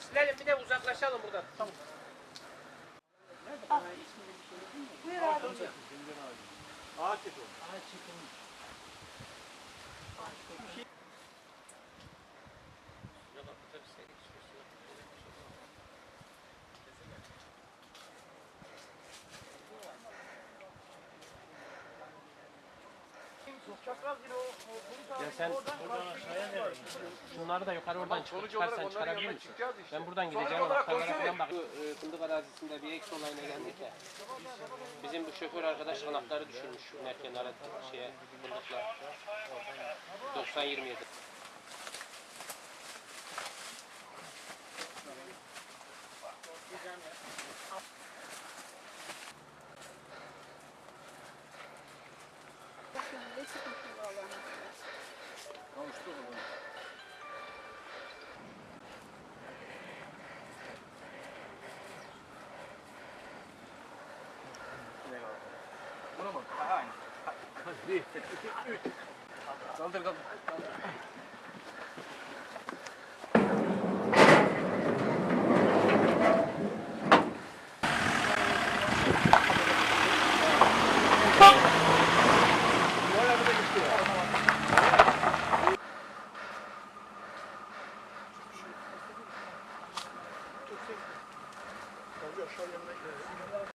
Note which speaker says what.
Speaker 1: silelim bir de uzaklaşalım buradan. Tamam.
Speaker 2: Buyur abi.
Speaker 1: Ya sen şunları da yukarı oradan çıkar, çıkarsan çıkarabilir misin? Ben buradan gideceğim anahtarlara falan bak. Bu e, fındık arazisinde bir eks olayına geldik ya. Bizim bu şoför arkadaş anahtarı düşürmüş inerken ara şeye fındıkla. 90-27.
Speaker 2: Buna bak. Aynı. Bir, iki, üç.
Speaker 3: Kaldır kaldır. kaldır. Aşağı yanına gidelim.